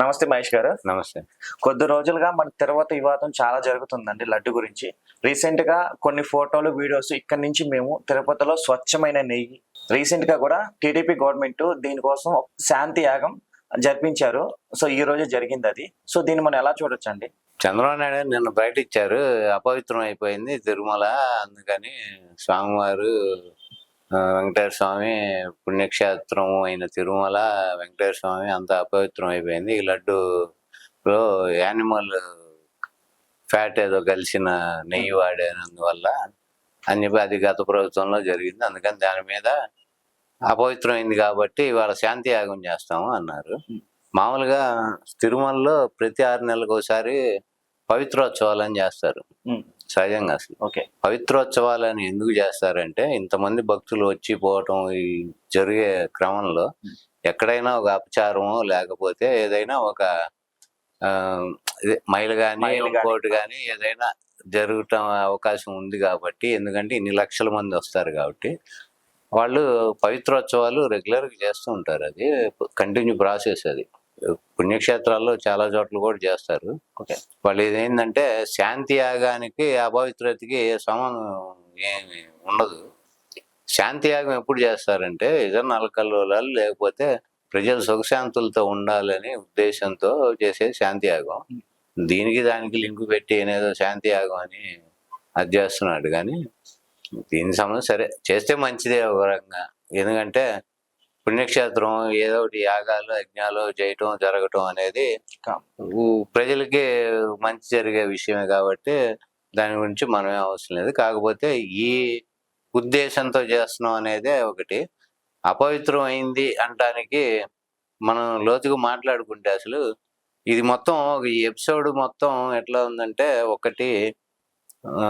నమస్తే మహేష్ గారు. నమస్తే. కొద్ది రోజులుగా మన తిరుపతి వివాదం చాలా జరుగుతుందండి లడ్డు గురించి. రీసెంట్గా కొన్ని ఫోటోలు వీడియోస్ ఇక్కడ నుంచి మేము తిరుపతిలో స్వచ్ఛమైన నెయ్యి రీసెంట్గా కూడా టీడీపీ గవర్నమెంట్ దీనికోసం శాంతి యాగం జరిపించారు. సో ఈ రోజు జరిగింది అది. సో దీన్ని మనం ఎలా చూడొచ్చు అండి చంద్రబాబు నాయుడు నిన్న బయట ఇచ్చారు. అపవిత్రం అయిపోయింది తిరుమల. అందుకని స్వామివారు వెంకటేశ్వర స్వామి పుణ్యక్షేత్రం అయిన తిరుమల వెంకటేశ్వర స్వామి అంత అపవిత్రం అయిపోయింది. ఈ లడ్డులో యానిమల్ ఫ్యాట్ ఏదో కలిసిన నెయ్యి వాడినందువల్ల అని చెప్పి అది గత ప్రభుత్వంలో జరిగింది. అందుకని దాని మీద అపవిత్రమైంది కాబట్టి ఇవాళ శాంతి యాగం చేస్తాము అన్నారు. మామూలుగా తిరుమలలో ప్రతి ఆరు నెలలకు ఒకసారి పవిత్రోత్సవాలని చేస్తారు. ఉమ్, సహజంగా అసలు. ఓకే. పవిత్రోత్సవాలని ఎందుకు చేస్తారంటే ఇంతమంది భక్తులు వచ్చి పోవటం ఈ జరిగే క్రమంలో ఎక్కడైనా ఒక అపచారమో లేకపోతే ఏదైనా ఒక మైలు కానీ. ఇంకోటి కానీ ఏదైనా జరగటం అవకాశం ఉంది కాబట్టి ఎందుకంటే ఇన్ని లక్షల మంది వస్తారు కాబట్టి వాళ్ళు పవిత్రోత్సవాలు రెగ్యులర్గా చేస్తూ ఉంటారు. అది కంటిన్యూ ప్రాసెస్ అది. పుణ్యక్షేత్రాల్లో చాలా చోట్ల కూడా చేస్తారు. ఓకే. వాళ్ళు ఇదేంటంటే శాంతి యాగానికి అపవిత్రతకి సంబంధం ఏమి ఉండదు. శాంతి యాగం ఎప్పుడు చేస్తారంటే ఏదైనా నలకల్లోలాలు లేకపోతే ప్రజలు సుఖశాంతులతో ఉండాలని ఉద్దేశంతో చేసే శాంతి యాగం. దీనికి దానికి లింకు పెట్టి ఏదో శాంతి యాగం అని అది చేస్తున్నాడు. కానీ దీనికి సంబంధం సరే చేస్తే మంచిదే ఒక రకంగా. ఎందుకంటే పుణ్యక్షేత్రం ఏదో ఒకటి యాగాలు యజ్ఞాలు చేయటం జరగటం అనేది ప్రజలకి మంచి జరిగే విషయమే కాబట్టి దాని గురించి మనమే అవసరం లేదు. కాకపోతే ఈ ఉద్దేశంతో చేస్తున్నాం అనేదే ఒకటి. అపవిత్రం అయింది అంటానికి మనం లోతుగా మాట్లాడుకుంటే అసలు ఇది మొత్తం ఈ ఎపిసోడ్ మొత్తం ఎట్లా ఉందంటే ఒకటి ఆ,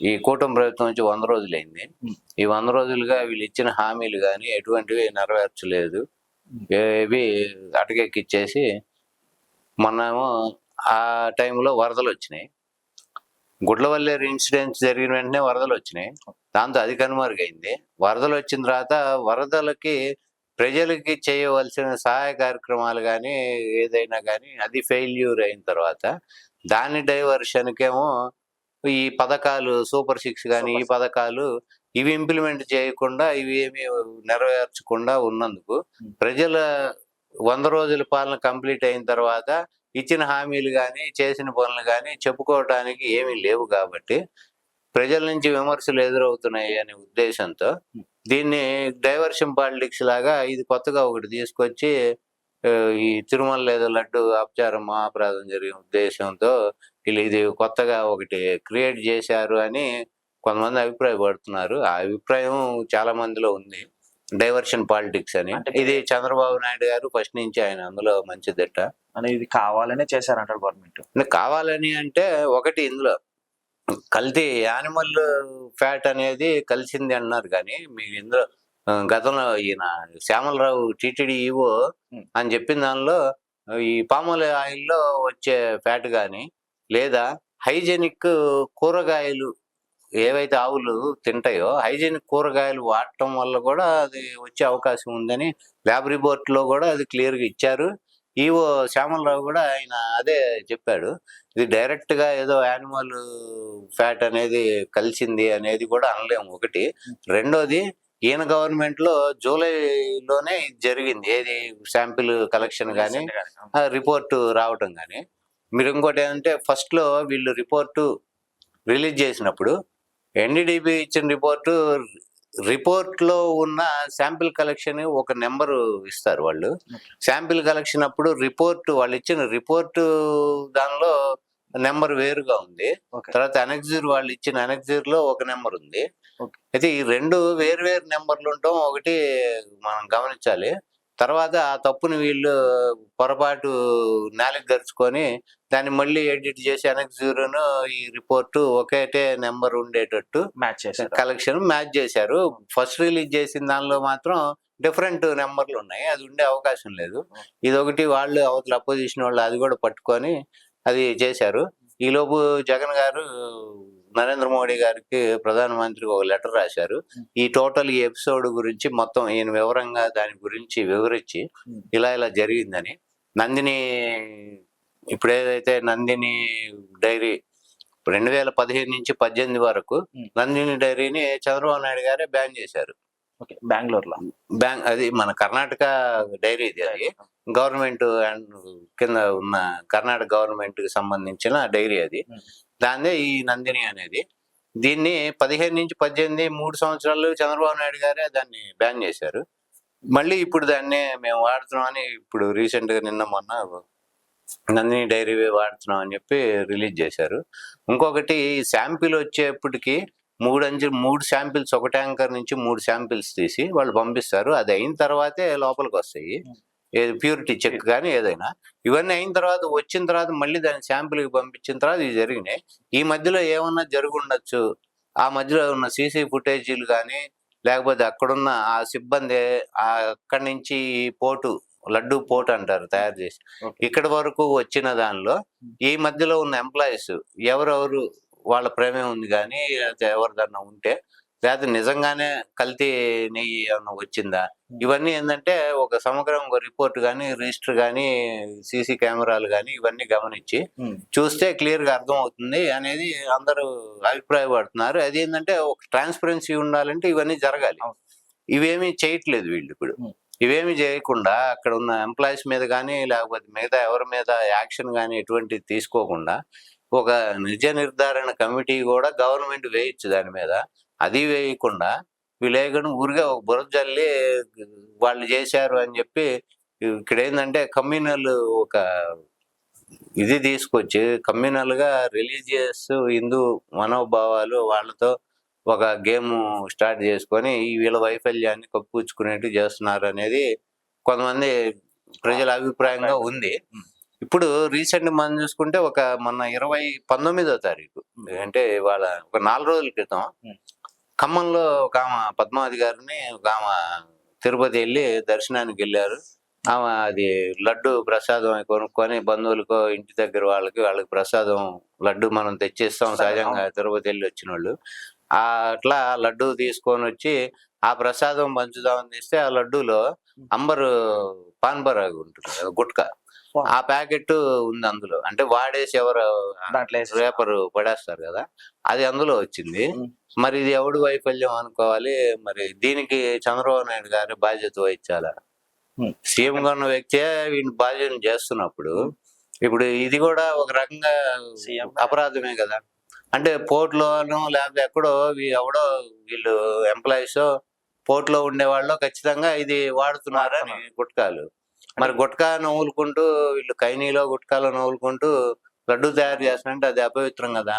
ఈ కూటమి ప్రభుత్వం నుంచి వంద రోజులైంది. ఈ వంద రోజులుగా వీళ్ళు ఇచ్చిన హామీలు కానీ ఎటువంటివి నెరవేర్చలేదు. ఏవి అటకెక్కిచ్చేసి మొన్నేమో ఆ టైంలో వరదలు వచ్చినాయి. గుడ్లవల్లేరు ఇన్సిడెంట్స్ జరిగిన వెంటనే వరదలు వచ్చినాయి. దాంతో అది కనుమరుగైంది. వరదలు వచ్చిన తర్వాత వరదలకి ప్రజలకి చేయవలసిన సహాయ కార్యక్రమాలు కానీ ఏదైనా కానీ అది ఫెయిల్యూర్ అయిన తర్వాత దాని డైవర్షన్కేమో ఈ పథకాలు సూపర్ సిక్స్ కానీ ఈ. పథకాలు ఇవి ఇంప్లిమెంట్ చేయకుండా ఇవి ఏమి నెరవేర్చకుండా ఉన్నందుకు. ప్రజల వంద రోజుల పాలన కంప్లీట్ అయిన తర్వాత ఇచ్చిన హామీలు కానీ చేసిన పనులు కానీ చెప్పుకోవడానికి ఏమీ లేవు కాబట్టి ప్రజల నుంచి విమర్శలు ఎదురవుతున్నాయి అనే ఉద్దేశంతో దీన్ని డైవర్షన్ పాలిటిక్స్ లాగా ఇది కొత్తగా ఒకటి తీసుకొచ్చి ఈ తిరుమల లేదా లడ్డు అపచారం మహాపరాధం జరిగిన ఉద్దేశంతో వీళ్ళు ఇది కొత్తగా ఒకటి క్రియేట్ చేశారు అని కొంతమంది అభిప్రాయపడుతున్నారు. ఆ అభిప్రాయం చాలా మందిలో ఉంది. డైవర్షన్ పాలిటిక్స్ అని. అంటే ఇది చంద్రబాబు నాయుడు గారు ఫస్ట్ నుంచి ఆయన అందులో మంచి దిట్ట అని ఇది కావాలనే చేశారంటారు గవర్నమెంట్? కావాలని అంటే ఒకటి ఇందులో. కల్తీ యానిమల్ ఫ్యాట్ అనేది కలిసింది అన్నారు కానీ మీరు ఇందులో గతంలో ఈయన శ్యామలరావు టీటీడీ ఈవో. అని చెప్పిన దానిలో ఈ పామోల్ ఆయిల్లో వచ్చే ఫ్యాట్ కానీ లేదా హైజెనిక్ కూరగాయలు ఏవైతే ఆవులు తింటాయో హైజెనిక్ కూరగాయలు వాడటం వల్ల కూడా అది వచ్చే అవకాశం ఉందని ల్యాబ్ రిపోర్ట్లో కూడా అది క్లియర్గా ఇచ్చారు. ఈవో శ్యామలరావు కూడా ఆయన అదే చెప్పాడు. ఇది డైరెక్ట్గా ఏదో యానిమల్ ఫ్యాట్ అనేది కలిసింది అనేది కూడా అనలేము. ఒకటి. రెండోది ఈయన గవర్నమెంట్లో జూలైలోనే జరిగింది. ఏది శాంపిల్ కలెక్షన్ కానీ రిపోర్టు రావటం కానీ మీరు ఇంకోటి ఏంటంటే ఫస్ట్లో వీళ్ళు రిపోర్టు రిలీజ్ చేసినప్పుడు ఎన్డీడీబీ ఇచ్చిన రిపోర్టు రిపోర్ట్లో ఉన్న శాంపిల్ కలెక్షన్ ఒక నెంబర్ ఇస్తారు వాళ్ళు. శాంపిల్ కలెక్షన్ అప్పుడు రిపోర్ట్ వాళ్ళు ఇచ్చిన రిపోర్ట్ దానిలో నెంబర్ వేరుగా ఉంది. తర్వాత అనెక్సిర్ వాళ్ళు ఇచ్చిన అనెక్సిర్లో ఒక నెంబర్ ఉంది. అయితే ఈ రెండు వేరు వేరు నెంబర్లు ఉండటం ఒకటి మనం గమనించాలి. తర్వాత ఆ తప్పుని వీళ్ళు పొరపాటు నాలుగు గరుచుకొని దాన్ని మళ్ళీ ఎడిట్ చేసి అనెక్సిర్ను ఈ రిపోర్టు ఒకటే నెంబర్ ఉండేటట్టు మ్యాచ్ చేశారు. కలెక్షన్ మ్యాచ్ చేశారు. ఫస్ట్ రిలీజ్ చేసిన దానిలో మాత్రం డిఫరెంట్ నెంబర్లు ఉన్నాయి. అది ఉండే అవకాశం లేదు. ఇది ఒకటి వాళ్ళు అవతల అపోజిషన్ వాళ్ళు అది కూడా పట్టుకొని అది చేశారు. ఈలోపు జగన్ గారు నరేంద్ర మోడీ గారికి ప్రధానమంత్రికి ఒక లెటర్ రాశారు. ఈ టోటల్ ఈ ఎపిసోడ్ గురించి మొత్తం ఈయన వివరంగా దాని గురించి వివరించి ఇలా ఇలా జరిగిందని. నందిని ఇప్పుడు ఏదైతే నందిని డైరీ రెండు వేల పదిహేను నుంచి పద్దెనిమిది వరకు. నందిని డైరీని చంద్రబాబు నాయుడు గారే బ్యాన్ చేశారు. బెంగళూరులో. బ్యాంక్ అది మన కర్ణాటక డైరీ ఇది అది. గవర్నమెంట్ అండ్ కింద ఉన్న కర్ణాటక గవర్నమెంట్కి సంబంధించిన డైరీ అది. దాన్నే ఈ నందిని అనేది. దీన్ని పదిహేను నుంచి పద్దెనిమిది మూడు సంవత్సరాలు చంద్రబాబు నాయుడు గారే దాన్ని బ్యాన్ చేశారు. మళ్ళీ ఇప్పుడు దాన్ని మేము వాడుతున్నాం అని ఇప్పుడు రీసెంట్గా నిన్న మొన్న నందిని డైరీ వాడుతున్నాం అని చెప్పి రిలీజ్ చేశారు. ఇంకొకటి శాంపిల్ వచ్చేప్పటికి మూడు అంచు మూడు శాంపిల్స్ ఒక ట్యాంకర్ నుంచి మూడు శాంపిల్స్ తీసి వాళ్ళు పంపిస్తారు. అది అయిన తర్వాతే లోపలికి వస్తాయి ఏది ప్యూరిటీ చెక్ కానీ ఏదైనా. ఇవన్నీ అయిన తర్వాత వచ్చిన తర్వాత మళ్ళీ దాని శాంపిల్కి పంపించిన తర్వాత ఇవి జరిగినాయి. ఈ మధ్యలో ఏమన్నా జరుగుండొచ్చు? ఆ మధ్యలో ఉన్న సీసీ ఫుటేజీలు కానీ లేకపోతే అక్కడున్న ఆ సిబ్బంది ఆ అక్కడి నుంచి ఈ పోటు లడ్డు పోటు అంటారు తయారు చేసి. ఇక్కడ వరకు వచ్చిన దానిలో ఈ మధ్యలో ఉన్న ఎంప్లాయీస్ ఎవరెవరు వాళ్ళ ప్రేమే ఉంది కానీ ఎవరిదన్నా ఉంటే లేకపోతే నిజంగానే కల్తీ నెయ్యి ఏమన్నా వచ్చిందా? ఇవన్నీ ఏంటంటే ఒక సమగ్రం రిపోర్ట్ కానీ రిజిస్టర్ కానీ సీసీ కెమెరాలు కానీ ఇవన్నీ గమనించి చూస్తే క్లియర్గా అర్థం అవుతుంది అనేది అందరూ అభిప్రాయపడుతున్నారు. అది ఏంటంటే ఒక ట్రాన్స్పరెన్సీ ఉండాలంటే ఇవన్నీ జరగాలి. ఇవేమీ చేయట్లేదు వీళ్ళు ఇప్పుడు. ఇవేమి చేయకుండా అక్కడ ఉన్న ఎంప్లాయీస్ మీద కానీ లేకపోతే మిగతా ఎవరి మీద యాక్షన్ కానీ ఎటువంటి తీసుకోకుండా ఒక నిజ నిర్ధారణ కమిటీ కూడా గవర్నమెంట్ వేయచ్చు దాని మీద. అది వేయకుండా వీళ్ళేగడం ఊరిగా ఒక బురద జల్లి వాళ్ళు చేశారు అని చెప్పి ఇక్కడ ఏంటంటే కమ్యూనల్ ఒక ఇది తీసుకొచ్చి కమ్యూనల్గా రిలీజియస్ హిందూ మనోభావాలు వాళ్ళతో ఒక గేమ్ స్టార్ట్ చేసుకొని వీళ్ళ వైఫల్యాన్ని కప్పుపుచ్చుకునేట్టు చేస్తున్నారు అనేది కొంతమంది ప్రజల అభిప్రాయంగా ఉంది. ఇప్పుడు రీసెంట్ మనం చూసుకుంటే ఒక మొన్న ఇరవై పంతొమ్మిదో తారీఖు అంటే వాళ్ళ ఒక నాలుగు రోజుల క్రితం. ఖమ్మంలో ఒక ఆమె పద్మావతి గారిని ఒక ఆమె తిరుపతి వెళ్ళి దర్శనానికి వెళ్ళారు. ఆమె అది లడ్డు ప్రసాదం కొనుక్కొని బంధువులకో ఇంటి దగ్గర వాళ్ళకి వాళ్ళకి ప్రసాదం లడ్డు మనం తెచ్చిస్తాం సహజంగా తిరుపతి వెళ్ళి వచ్చిన వాళ్ళు అట్లా లడ్డు తీసుకొని వచ్చి ఆ ప్రసాదం పంచుదామని తీస్తే ఆ లడ్డూలో అంబరు పాన్బరాగ్ ఉంటుంది గుట్కా. ఆ ప్యాకెట్ ఉంది అందులో. అంటే వాడేసి ఎవరు రేపర్ పడేస్తారు కదా. అది అందులో వచ్చింది. మరి ఇది ఎవడు వైఫల్యం అనుకోవాలి? మరి దీనికి చంద్రబాబు నాయుడు గారి బాధ్యత వహించాలా. సీఎం గా ఉన్న వ్యక్తే వీడిని బాధ్యత చేస్తున్నప్పుడు ఇప్పుడు ఇది కూడా ఒక రకంగా అపరాధమే కదా. అంటే పోర్ట్లోనూ లేకపోతే ఎక్కడో ఎవడో వీళ్ళు ఎంప్లాయీస్ పోర్ట్లో ఉండేవాళ్ళు ఖచ్చితంగా ఇది వాడుతున్నారని గుట్కాలు. మరి గుట్కా నవ్వులుకుంటూ వీళ్ళు కైనీలో గుట్కాలో నవ్వులుకుంటూ లడ్డు తయారు చేస్తారంటే అది అపవిత్రం కదా.